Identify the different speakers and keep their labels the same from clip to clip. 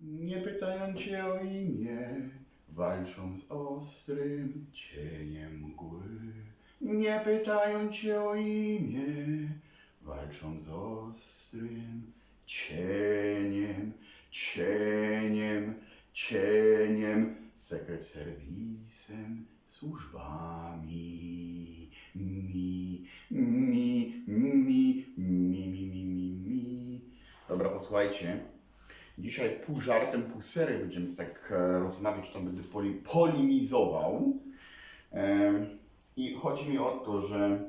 Speaker 1: Nie pytają cię o imię, walczą z ostrym cieniem mgły. Nie pytają cię o imię, walczą z ostrym cieniem, cieniem, cieniem, sekret serwisem, służbami. Mi, mi, mi, mi, mi, mi, mi, mi. Dobra, posłuchajcie. Dzisiaj pół żartem, pół sery będziemy tak e, rozmawiać, to będę poli, polemizował. E, I chodzi mi o to, że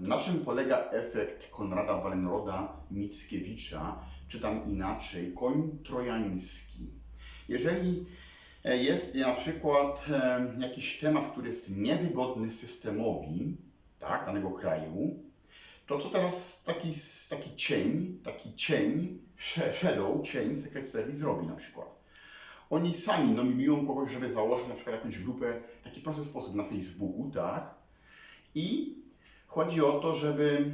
Speaker 1: na czym polega efekt Konrada Wallenroda Mickiewicza, czy tam inaczej, koń trojański. Jeżeli e, jest na przykład jakiś temat, który jest niewygodny systemowi tak, danego kraju, to co teraz taki, taki cień, taki cień, sh- shadow, cień Secret Service zrobi na przykład? Oni sami nominują kogoś, żeby założyć na przykład jakąś grupę w taki prosty sposób na Facebooku, tak? I chodzi o to, żeby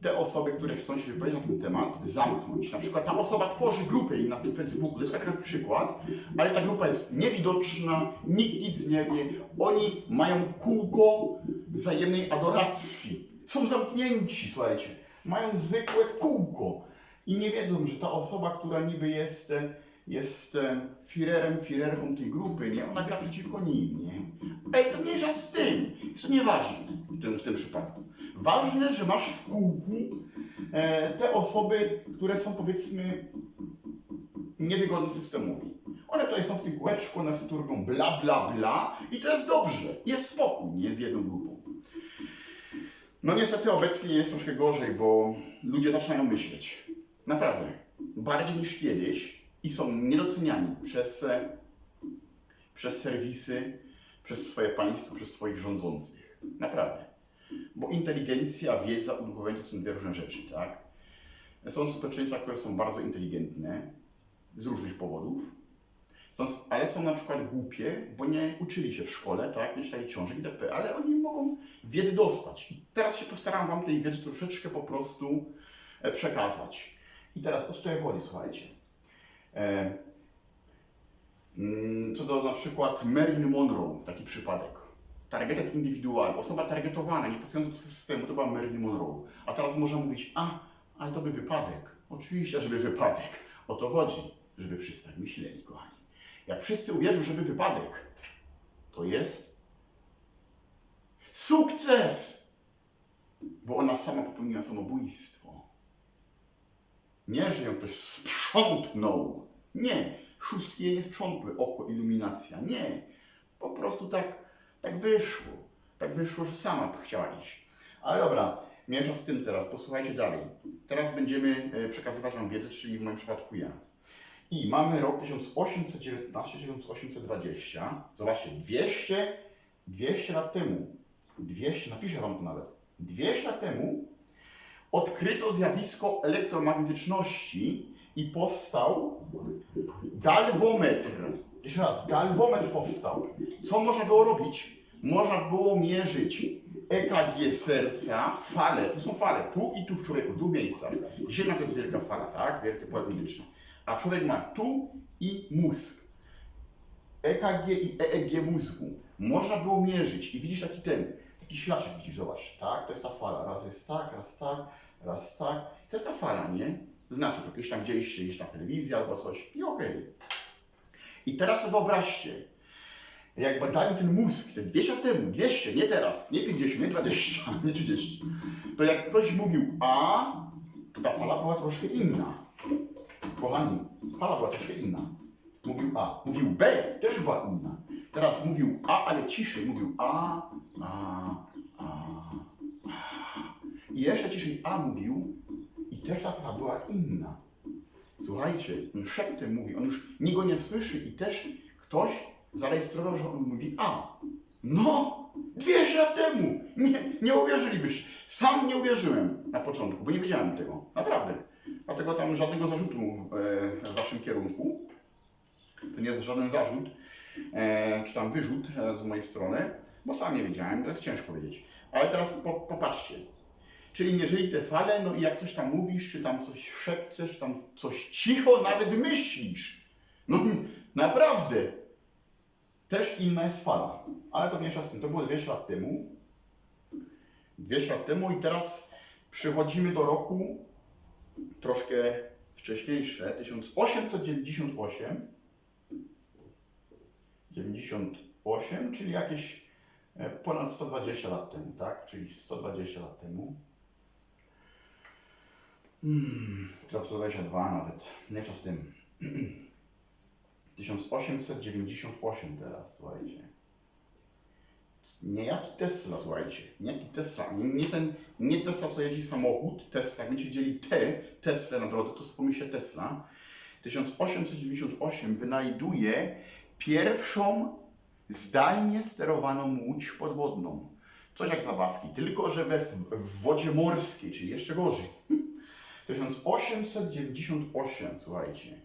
Speaker 1: te osoby, które chcą się wypowiedzieć na ten temat, zamknąć. Na przykład ta osoba tworzy grupę i na Facebooku, to jest taki przykład, ale ta grupa jest niewidoczna, nikt nic nie wie, oni mają kółko wzajemnej adoracji. Są zamknięci, słuchajcie, mają zwykłe kółko i nie wiedzą, że ta osoba, która niby jest, e, jest e, firerem, firerką tej grupy, nie, ona gra przeciwko nim, nie. Ej, to mniejsza z tym, jest to nieważne w tym, w tym przypadku. Ważne, że masz w kółku e, te osoby, które są powiedzmy niewygodne systemowi. One tutaj są w tym kółeczku, one sobie tu robią bla, bla, bla i to jest dobrze. Jest spokój, nie z jedną grupą. No niestety obecnie jest troszkę gorzej, bo ludzie zaczynają myśleć. Naprawdę. Bardziej niż kiedyś i są niedoceniani przez, e, przez serwisy, przez swoje państwo, przez swoich rządzących. Naprawdę. Bo inteligencja, wiedza, uduchowienie to są dwie różne rzeczy, tak? Są społeczeństwa, które są bardzo inteligentne z różnych powodów, są, ale są na przykład głupie, bo nie uczyli się w szkole, tak, nie czytali książek itp., ale oni mogą wiedzę dostać. I teraz się postaram Wam tej wiedzy troszeczkę po prostu e, przekazać. I teraz o co tutaj chodzi, słuchajcie. E, mm, co do na przykład Marilyn Monroe, taki przypadek. Targetet indywidualny, osoba targetowana, nie pasująca do systemu, to była Marilyn Monroe. A teraz można mówić, a, ale to by wypadek. Oczywiście, żeby wypadek. O to chodzi, żeby wszyscy tak myśleli, kochani. Jak wszyscy uwierzą, żeby wypadek, to jest sukces! Bo ona sama popełniła samobójstwo. Nie, że ją ktoś sprzątnął. Nie, szóstki jej nie sprzątły, oko, iluminacja. Nie, po prostu tak, tak wyszło. Tak wyszło, że sama chciała iść. Ale dobra, mniejsza z tym teraz, posłuchajcie dalej. Teraz będziemy e, przekazywać Wam wiedzę, czyli w moim przypadku ja. I mamy rok 1819-1820. Zobaczcie, 200, 200 lat temu, 200, napiszę Wam to nawet, 200 lat temu odkryto zjawisko elektromagnetyczności i powstał galwometr. Jeszcze raz, galwometr powstał. Co można było robić? Można było mierzyć EKG serca, fale, tu są fale, tu i tu w człowieku, w dwóch miejscach. Ziemia to jest wielka fala, tak? Wielkie pole magnetyczne. A człowiek ma tu i mózg. EKG i EEG mózgu. Można było mierzyć i widzisz taki ten, taki ślaczek widzisz, zobacz, tak? To jest ta fala. Raz jest tak, raz tak, raz tak. To jest ta fala, nie? Znaczy, to kiedyś tam gdzieś, gdzieś na telewizji albo coś i okej. I teraz wyobraźcie, jak badali ten mózg, te 200 lat temu, 200, nie teraz, nie 50, nie 20, nie 30, to jak ktoś mówił A, to ta fala była troszkę inna. Kochani, fala była troszkę inna. Mówił A. Mówił B, też była inna. Teraz mówił A, ale ciszej. Mówił A, A. I jeszcze ciszej A mówił i też ta fala była inna. Słuchajcie, on szeptem mówi, on już nikt nie słyszy i też ktoś zarejestrował, że on mówi A. No, 200 lat temu! Nie, nie. Sam nie uwierzyłem na początku, bo nie wiedziałem tego. Naprawdę. Dlatego tam żadnego zarzutu e, w waszym kierunku. To nie jest żaden zarzut, e, czy tam wyrzut e, z mojej strony, bo sam nie wiedziałem, to jest ciężko wiedzieć. Ale teraz po, popatrzcie. Czyli jeżeli te fale, no i jak coś tam mówisz, czy tam coś szepczesz, tam coś cicho nawet myślisz. No naprawdę. Też inna jest fala. Ale to mniejsza z tym. To było 200 lat temu. 200 lat temu i teraz przechodzimy do roku troszkę wcześniejsze, 1898. 98, czyli jakieś e, ponad 120 lat temu, tak? Czyli 120 lat temu. Hmm, 122 nawet, mniejsza z tym. 1898 teraz, słuchajcie. Niejaki Tesla, słuchajcie. Niejaki Tesla. Nie, nie ten, nie Tesla, co jeździ samochód. Tesla, jak będziecie widzieli te Tesla na drodze, to sobie pomyślcie Tesla. 1898 wynajduje pierwszą zdalnie sterowaną łódź podwodną. Coś jak zabawki, tylko że we, w wodzie morskiej, czyli jeszcze gorzej. 1898, słuchajcie.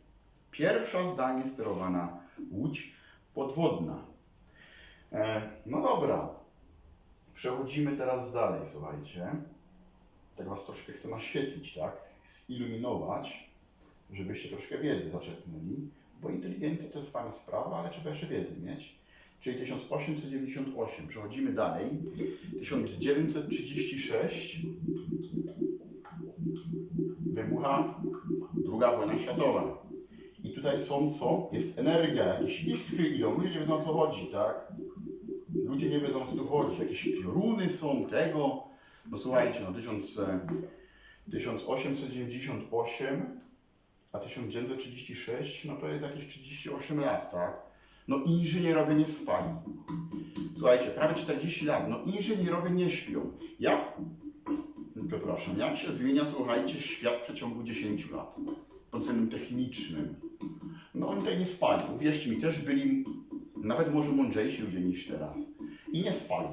Speaker 1: Pierwsza zdalnie sterowana łódź podwodna. E, no dobra. Przechodzimy teraz dalej, słuchajcie. Tak Was troszkę chcę naświetlić, tak? Ziluminować, żebyście troszkę wiedzy zaczerpnęli, bo inteligencja to jest fajna sprawa, ale trzeba jeszcze wiedzy mieć. Czyli 1898. Przechodzimy dalej. 1936 wybucha druga wojna światowa. I tutaj są co? Jest energia, jakieś iskry idą. Ludzie nie wiedzą o co chodzi, tak? Ludzie nie wiedzą o co tu chodzi. Jakieś pioruny są tego. No słuchajcie, no 1000, e, 1898 a 1936 no to jest jakieś 38 lat, tak? No inżynierowie nie spali. Słuchajcie, prawie 40 lat, no inżynierowie nie śpią. Jak, przepraszam, jak się zmienia, słuchajcie, świat w przeciągu 10 lat? Pod względem technicznym. No oni tutaj nie spali. Uwierzcie mi, też byli nawet może mądrzejsi ludzie niż teraz. I nie spali.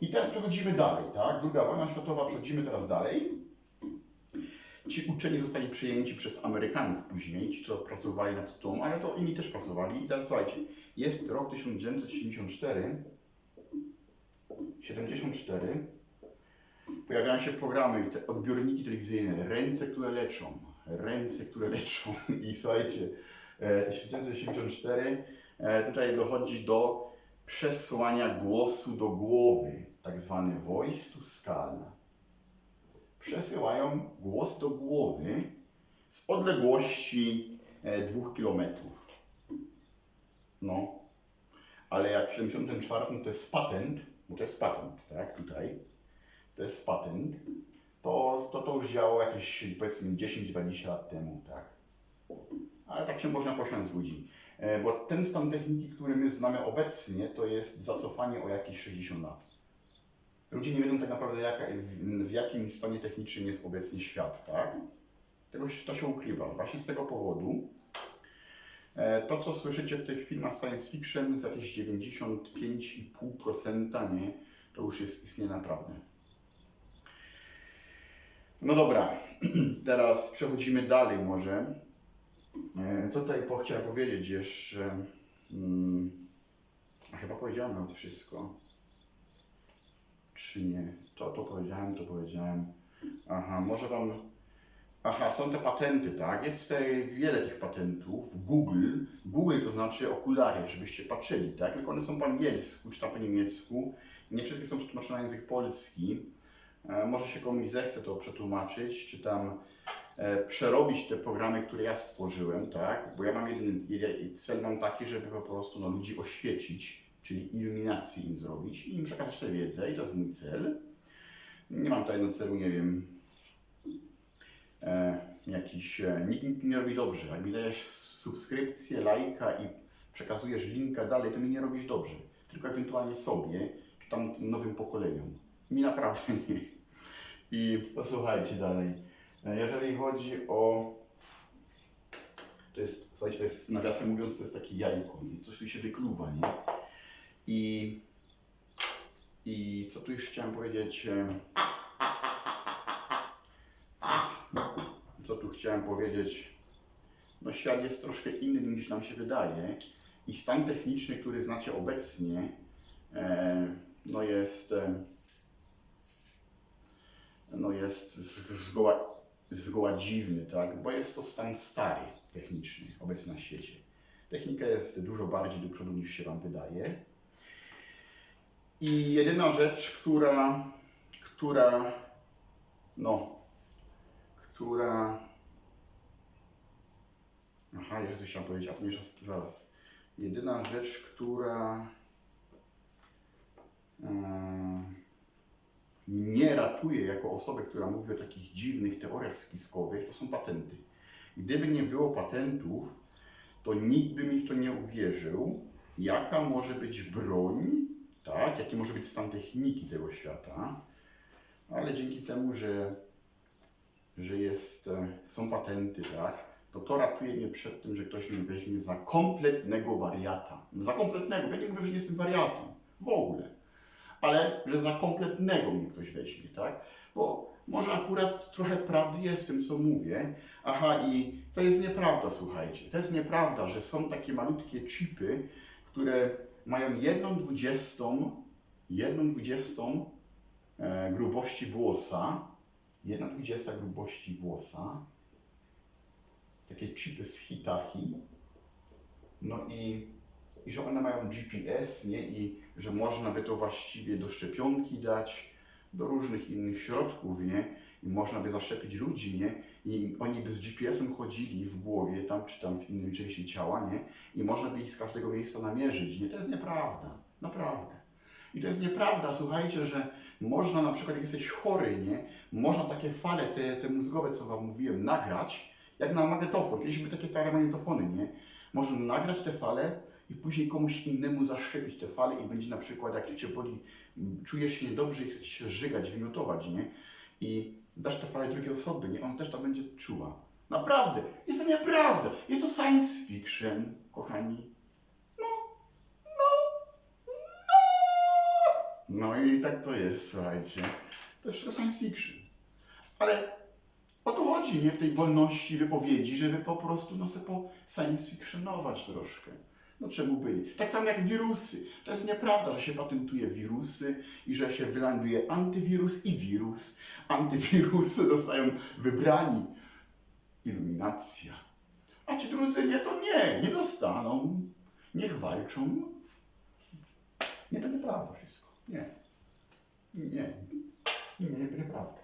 Speaker 1: I teraz przechodzimy dalej, tak? Druga wojna światowa, przechodzimy teraz dalej. Ci uczeni zostali przyjęci przez Amerykanów później, ci co pracowali nad tą, ale to inni też pracowali. I teraz słuchajcie, jest rok 1974, 74, pojawiają się programy te odbiorniki telewizyjne, ręce, które leczą, ręce, które leczą. I słuchajcie, e, 1974 e, tutaj dochodzi do przesłania głosu do głowy, tak zwany voice to skull przesyłają głos do głowy z odległości e, dwóch kilometrów. No, ale jak w 74 to jest patent, bo to jest patent, tak, tutaj, to jest patent, to to, to już działało jakieś powiedzmy 10-20 lat temu, tak. Ale tak się można posiąść z ludzi. E, Bo ten stan techniki, który my znamy obecnie, to jest zacofanie o jakieś 60 lat. Ludzie nie wiedzą tak naprawdę, w, w jakim stanie technicznym jest obecnie świat, tak? Tego, to się ukrywa. Właśnie z tego powodu e, to, co słyszycie w tych filmach science fiction, z jakieś 95,5%, nie? To już jest istnieje naprawdę. No dobra, teraz przechodzimy dalej może. E, Co tutaj chciałem powiedzieć jeszcze? Mm, a chyba powiedziałem to wszystko czy nie. To, to powiedziałem, to powiedziałem. Aha, może Wam... Aha, są te patenty, tak? Jest wiele tych patentów. Google. Google to znaczy okulary, żebyście patrzyli, tak? Tylko one są po angielsku, czy tam po niemiecku. Nie wszystkie są przetłumaczone na język polski. E, może się komuś zechce to przetłumaczyć, czy tam e, przerobić te programy, które ja stworzyłem, tak? Bo ja mam jeden cel mam taki, żeby po prostu no, ludzi oświecić, czyli iluminację im zrobić i im przekazać tę wiedzę i to jest mój cel. Nie mam tutaj na celu, nie wiem, e, jakiś, e, nikt, nikt nie robi dobrze. Jak mi dajesz subskrypcję, lajka i przekazujesz linka dalej, to mi nie robisz dobrze. Tylko ewentualnie sobie, czy tam nowym pokoleniom. Mi naprawdę nie. I posłuchajcie dalej. E, Jeżeli chodzi o to jest, słuchajcie, to jest, nawiasem mówiąc, to jest takie jajko, coś tu się wykluwa, nie? I, I co tu już chciałem powiedzieć? e, Co tu chciałem powiedzieć? No świat jest troszkę inny niż nam się wydaje i stan techniczny, który znacie obecnie, e, no jest, no jest zgoła, zgoła dziwny, tak? bo jest to stan stary techniczny obecny na świecie. Technika jest dużo bardziej do przodu niż się Wam wydaje. I jedyna rzecz, która, która, no, która, aha, ja coś chciałem powiedzieć, a to jeszcze zaraz. Jedyna rzecz, która e, mnie ratuje jako osobę, która mówi o takich dziwnych teoriach spiskowych, to są patenty. Gdyby nie było patentów, to nikt by mi w to nie uwierzył, jaka może być broń, tak, jaki może być stan techniki tego świata, ale dzięki temu, że, że jest, e, są patenty, tak, to to ratuje mnie przed tym, że ktoś mnie weźmie za kompletnego wariata. Za kompletnego, ja nie mówię, że nie jestem wariatem, w ogóle, ale że za kompletnego mnie ktoś weźmie, tak, bo może akurat trochę prawdy jest w tym, co mówię. Aha, i to jest nieprawda, słuchajcie. To jest nieprawda, że są takie malutkie chipy, które mają jedną dwudziestą, jedną dwudziestą e, grubości włosa, jedna dwudziesta grubości włosa, takie chipy z Hitachi, no i, i że one mają GPS, nie, i że można by to właściwie do szczepionki dać, do różnych innych środków, nie, i można by zaszczepić ludzi, nie, i oni by z GPS-em chodzili w głowie, tam czy tam w innej części ciała, nie, i można by ich z każdego miejsca namierzyć, nie, to jest nieprawda, naprawdę. I to jest nieprawda, słuchajcie, że można na przykład, jak jesteś chory, nie, można takie fale, te, te mózgowe, co Wam mówiłem, nagrać, jak na magnetofon. Kiedyś były takie stare magnetofony, nie? Można nagrać te fale i później komuś innemu zaszczepić te fale i będzie na przykład, jak Cię boli, m, czujesz się niedobrze i chcesz się żygać, wymiotować, nie? I dasz te fale drugiej osoby, nie? On też to będzie czuła. Naprawdę! Jest to nieprawda! Jest to science fiction, kochani. No i tak to jest, słuchajcie. To jest wszystko science fiction. Ale o to chodzi, nie? W tej wolności wypowiedzi, żeby po prostu, no sobie po science fictionować troszkę. No czemu byli? Tak samo jak wirusy. To jest nieprawda, że się patentuje wirusy i że się wylanduje antywirus i wirus. Antywirusy dostają wybrani. Iluminacja. A ci drudzy nie, to nie, nie dostaną. Niech walczą. Nie, to nieprawda wszystko. Nie. Nie. Nie, nie, nieprawda.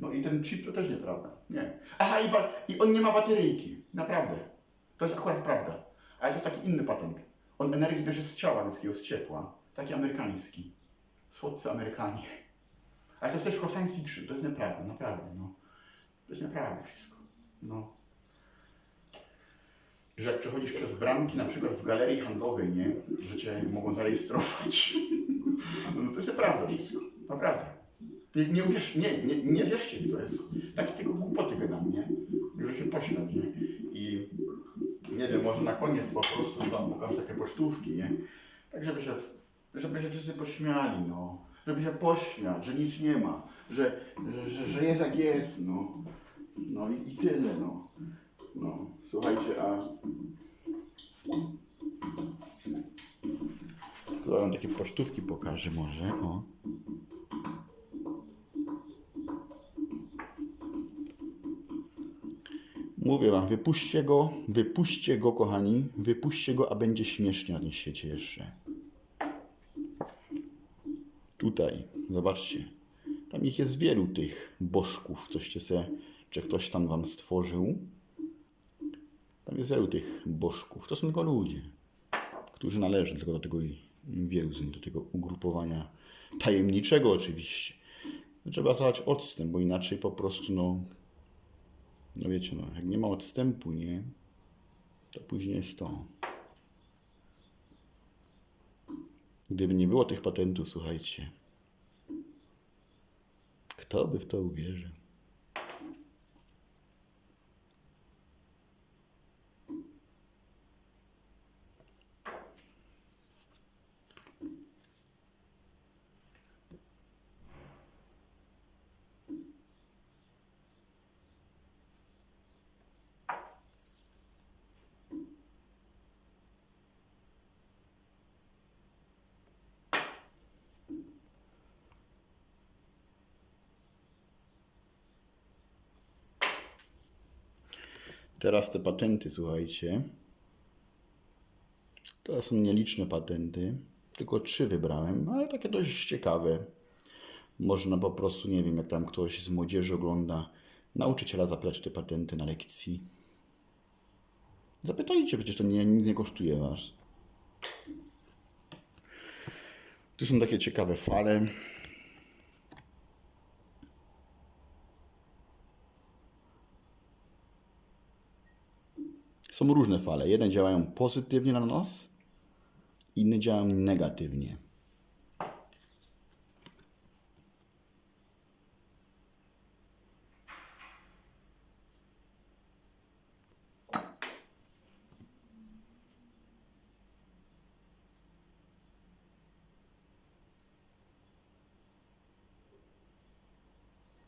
Speaker 1: No i ten chip to też nieprawda. Nie. Aha, i, i on nie ma bateryjki. Naprawdę. To jest akurat prawda. Ale to jest taki inny patent. On energię bierze z ciała ludzkiego, z ciepła. Taki amerykański. Słodcy Amerykanie. Ale to jest też science. To jest nieprawda, naprawdę, no. To jest nieprawda wszystko. No. Że jak przechodzisz przez bramki, na przykład w galerii handlowej, nie? Że cię mogą zarejestrować. No to jest nieprawda wszystko. Naprawdę. Nie, nie uwierz, nie, nie, nie wierzcie w to jest. Takie tylko głupoty gadam, nie? Że się pośmiać, nie? I nie wiem, może na koniec po prostu wam pokażę takie pocztówki, nie? Tak, żeby się, żeby się wszyscy pośmiali, no. Żeby się pośmiać, że nic nie ma, że, że, że, jest jak jest, no. No i, i tyle, no. No, słuchajcie, a... Wam takie pocztówki pokażę może, o. Mówię wam, wypuśćcie go, wypuśćcie go, kochani, wypuśćcie go, a będzie śmiesznie tym świecie jeszcze. Tutaj, zobaczcie. Tam ich jest wielu tych bożków, coście se, czy ktoś tam wam stworzył. Tam jest wielu tych bożków. To są tylko ludzie, którzy należą tylko do tego wielu z nich, do tego ugrupowania tajemniczego oczywiście. Trzeba zadać odstęp, bo inaczej po prostu, no, no wiecie, no, jak nie ma odstępu, nie, to później jest to. Gdyby nie było tych patentów, słuchajcie, kto by w to uwierzył? Teraz te patenty, słuchajcie. To są nieliczne patenty. Tylko trzy wybrałem, ale takie dość ciekawe. Można po prostu, nie wiem, jak tam ktoś z młodzieży ogląda, nauczyciela zapytać te patenty na lekcji. Zapytajcie, przecież to nie, nic nie kosztuje was. Tu są takie ciekawe fale. Są różne fale. Jedne działają pozytywnie na nas, inne działają negatywnie.